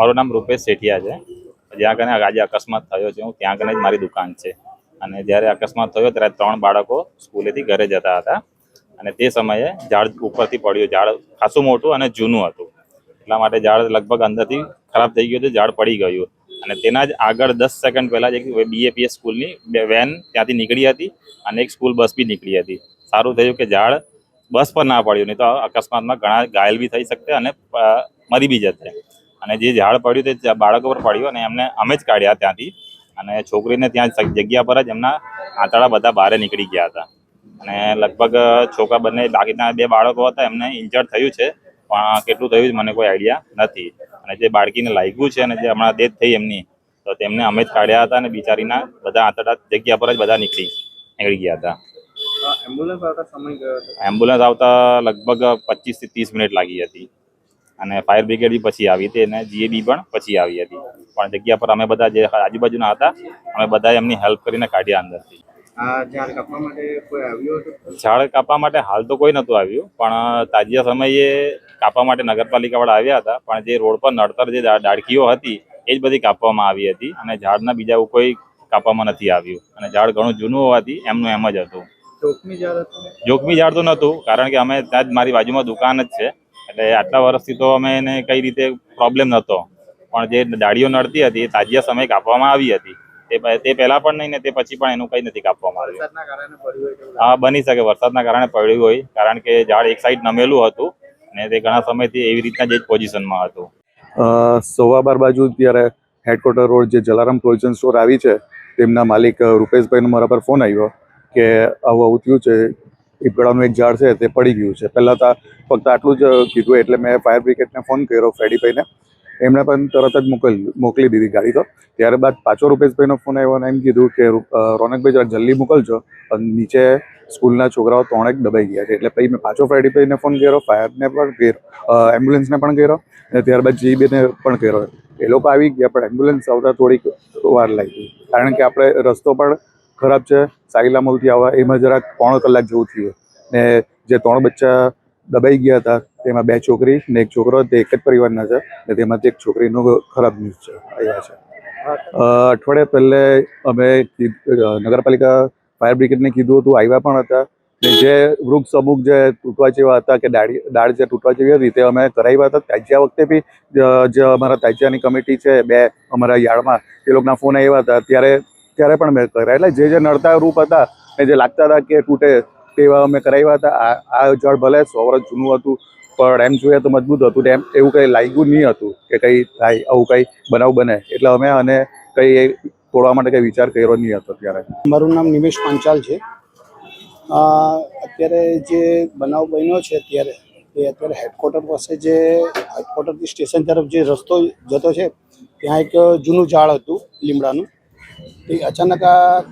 મારું નામ રૂપેશ સેઠિયા છે. જ્યાં કને આજે અકસ્માત થયો છે. હું ત્યાં કને જ મારી દુકાન છે. અને જ્યારે અકસ્માત થયો ત્યારે ત્રણ બાળકો સ્કૂલેથી ઘરે જતા હતા. અને તે સમયે ઝાડ ઉપરથી પડ્યું. ઝાડ ખાસું મોટું અને જૂનું હતું. એટલા માટે ઝાડ લગભગ અંદરથી ખરાબ થઈ ગયું હતું. ઝાડ પડી ગયું. અને તેના જ આગળ દસ સેકન્ડ પહેલાં જ એક બીએપીએસ સ્કૂલની વેન ત્યાંથી નીકળી હતી અને એક સ્કૂલ બસ બી નીકળી હતી. સારું થયું કે ઝાડ બસ પર ના પડ્યું. નહીં તો અકસ્માતમાં ઘણા ઘાયલ બી થઈ શકતે અને મરી બી જતે. અને જે ઝાડ પડ્યું તે બાળકો પર પડ્યું અને એમને અમે જ કાઢ્યા ત્યાંથી. અને છોકરીને ત્યાં જગ્યા પર જ એમના આંતરડા બધા બહાર નીકળી ગયા હતા. અને લગભગ છોકરા બંને બાકીના બે બાળકો હતા એમને ઇન્જર્ડ થયું છે પણ કેટલું થયું છે મને કોઈ આઈડિયા નથી. અને જે બાળકીને લાગ્યું છે અને જે હમણાં ડેથ થઈ એમની તો તેમને અમે જ કાઢ્યા હતા અને બિચારીના બધા આંતરડા જગ્યા પર જ બધા નીકળી નીકળી ગયા હતા. એમ્બ્યુલન્સ આવતા સમય એમ્બ્યુલન્સ આવતા લગભગ પચીસથી ત્રીસ મિનિટ લાગી હતી. અને ફાયર બ્રિગેડ બી પછી આવી હતી અને જીએબી પણ પછી આવી હતી. પણ જગ્યા પર અમે બધા જે આજુબાજુના હતા અમે બધા એમની હેલ્પ કરીને કાઢ્યા અંદરથી. ઝાડ કાપવા માટે કોઈ આવ્યું ઝાડ કાપવા માટે હાલ તો કોઈ નહોતું આવ્યું પણ તાજિયા સમયે કાપવા માટે નગરપાલિકાવાળા આવ્યા હતા પણ જે રોડ પર નડતર જે ડાળખીઓ હતી એ જ બધી કાપવામાં આવી હતી અને ઝાડના બીજા કોઈ કાપવામાં નથી આવ્યું. અને ઝાડ ઘણું જૂનું હોવાથી એમનું એમ જ હતું. ચોકની ઝાડ હતું જોખમી ઝાડ તો નહોતું કારણ કે અમે ત્યાં જ મારી બાજુમાં દુકાન જ છે. એટલે આટલા વર્ષથી તો અમે એને કઈ રીતે પ્રોબ્લેમ નહોતો. પણ જે ડાળીઓ નડતી હતી એ તાજિયા સમયે કાપવામાં આવી હતી. તે તે પહેલા પણ નહીં ને તે પછી પણ એનું કંઈ નથી કાપવામાં આવ્યું. વરસાદના કારણે પડ્યું હોય તેવું હા બની શકે વરસાદના કારણે પડ્યું હોય કારણ કે ઝાડ એક સાઈડ નમેલું હતું ને તે ઘણા સમયથી એવી રીતના જ પોઝિશનમાં હતું. સવા બાર બાજુ ત્યારે હેડક્વાર્ટર રોડ જે જલારામ પ્રોવિઝન સ્ટોર આવી છે તેમના માલિક રૂપેશભાઈનો મારા પર ફોન આવ્યો કે આવું આવું થયું છે પીપળાનું એક ઝાડ છે તે પડી ગયું છે. પહેલાં તો ફક્ત આટલું જ કીધું એટલે મેં ફાયર બ્રિગેડને ફોન કર્યો ફેડીભાઈને. એમણે પણ તરત જ મોકલ, મોકલી દીધી ગાડી તો. ત્યારબાદ પાછો રૂપેશભાઈનો ફોન આવ્યો અને એમ કીધું કે રોનકભાઈ, જરા જલ્દી મોકલજો. અને નીચે સ્કૂલના છોકરાઓ ત્રણેક દબાઈ ગયા છે. એટલે પછી મેં પાછો ફેડીભાઈને ફોન કર્યો, ફાયરને પણ કર્યો એમ્બ્યુલન્સને પણ કર્યો અને ત્યારબાદ જીબીને પણ કર્યો. એ લોકો આવી ગયા, પણ એમ્બ્યુલન્સ આવતા થોડીક વાર લાગી. કારણ કે આપણે રસ્તો પણ ખરાબ છે સાઈલામોલથી આવવા એમાં જરાક પોણો કલાક જેવું થયું. ને જે ત્રણ બચ્ચા દબાઈ ગયા હતા, તેમાં બે છોકરી, ને એક છોકરો, તે એક જ પરિવારના છે, ને તેમાંથી એક છોકરીનો ખરાબ ન્યૂઝ છે આવ્યા છે. અઠવાડિયા પહેલે અમે નગરપાલિકા ફાયર બ્રિગેડને કીધું હતું આવ્યા પણ હતા જે વૃક્ષ અમુક જે તૂટવા જેવા હતા કે ડાળી, ડાળ જે તૂટવા જેવી હતી, તે અમે કરાવ્યા હતા. તાજિયા વખતે બી જે અમારા તાજિયાની કમિટી છે, બે અમારા યાર્ડમાં, એ લોકોના ફોન આવ્યા હતા. ત્યારે ત્યારે પણ મેં કર્યા. એટલે જે જે નડતા રૂપ હતા ને જે લાગતા હતા કે તૂટે તેવા અમે કરાવ્યા હતા. આ જળ ભલે સો વર્ષ જૂનું હતું, પણ એમ જોઈએ તો મજબૂત હતું. એમ એવું કંઈ લાગ્યું નહીં હતું કે કંઈ થાય, આવું કંઈ બનાવ બને. એટલે અમે અને કંઈ તોડવા માટે કંઈ વિચાર કર્યો નહીં હતો ત્યારે. મારું નામ નિમેશ પાંચાલ છે. અત્યારે જે બનાવ બન્યો છે અત્યારે, એ અત્યારે હેડક્વાર્ટર પાસે જે હેડક્વાર્ટરથી સ્ટેશન તરફ જે રસ્તો જતો છે, ત્યાં એક જૂનું ઝાડ હતું લીમડાનું. તે અચાનક આ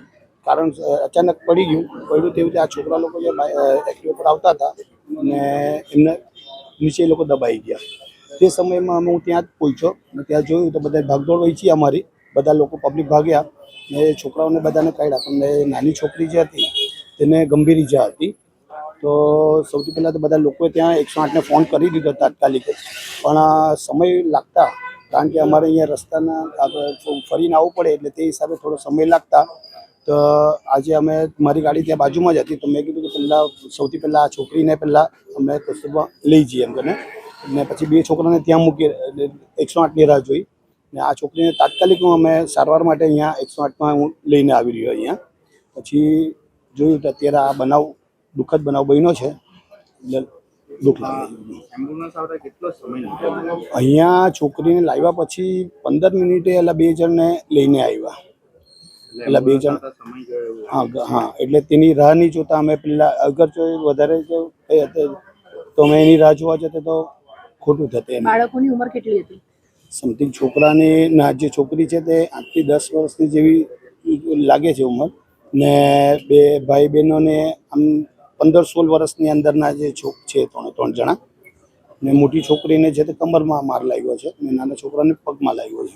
કારણ અચાનક પડી ગયું. પડ્યું તેવું આ છોકરા લોકો જે એક્ટિવ પર આવતા હતા અને એમને નીચે એ લોકો દબાઈ ગયા. તે સમયમાં હું ત્યાં જ પહોંચ્યો અને ત્યાં જોયું તો બધા ભાગદોડ વહીચી અમારી. બધા લોકો પબ્લિક ભાગ્યા ને છોકરાઓને બધાને કાઢ્યા. પણ એ નાની છોકરી જે હતી તેને ગંભીર ઈજા હતી. તો સૌથી પહેલાં તો બધા લોકોએ ત્યાં એકસો આઠને ફોન કરી દીધો તાત્કાલિક પણ સમય લાગતા કારણ કે અમારે અહીંયા રસ્તાના આગળ ફરીને આવવું પડે એટલે તે હિસાબે થોડો સમય લાગતા. તો આજે અમે મારી ગાડી ત્યાં બાજુમાં જ હતી. તો મેં કીધું કે પહેલાં સૌથી પહેલાં આ છોકરીને પહેલાં અમે કસ્તુરમાં લઈ જઈએ એમ કરીને. ને પછી બે છોકરાને ત્યાં મૂકી એકસો આઠની રાહ જોઈ. ને આ છોકરીને તાત્કાલિક અમે સારવાર માટે અહીંયા એકસો આઠમાં હું લઈને આવી રહ્યો અહીંયા. પછી જોયું તો અત્યારે આ બનાવ દુઃખદ બનાવ બન્યો છે. એટલે દુઃખ લાગે. એમ્બ્યુલન્સ આવતા કેટલો સમય લીધો અહીંયા છોકરીને લાવ્યા પછી પંદર મિનિટે એટલે બે જણને લઈને આવ્યા. એટલે બે જણ હા હા એટલે તેની રાહ નહીં જોતા અમે પેલા અગર જો એ વધારે જો થઈ હતી તો અમે એની રાહ જોવા જતા તો ખોટું થતે બાળકોની ઉંમર કેટલી હતી? સમથિંગ છોકરાની ના જે છોકરી છે તે આઠથી દસ વર્ષની જેવી લાગે છે ઉંમર. ને બે ભાઈ બહેનોને આમ પંદર સોળ વર્ષની અંદરના જે છોક છે, ત્રણે ત્રણ જણા. ને મોટી છોકરીને છે તે કમરમાં માર લાગ્યો છે, ને નાના છોકરાને પગમાં લાગ્યો છે.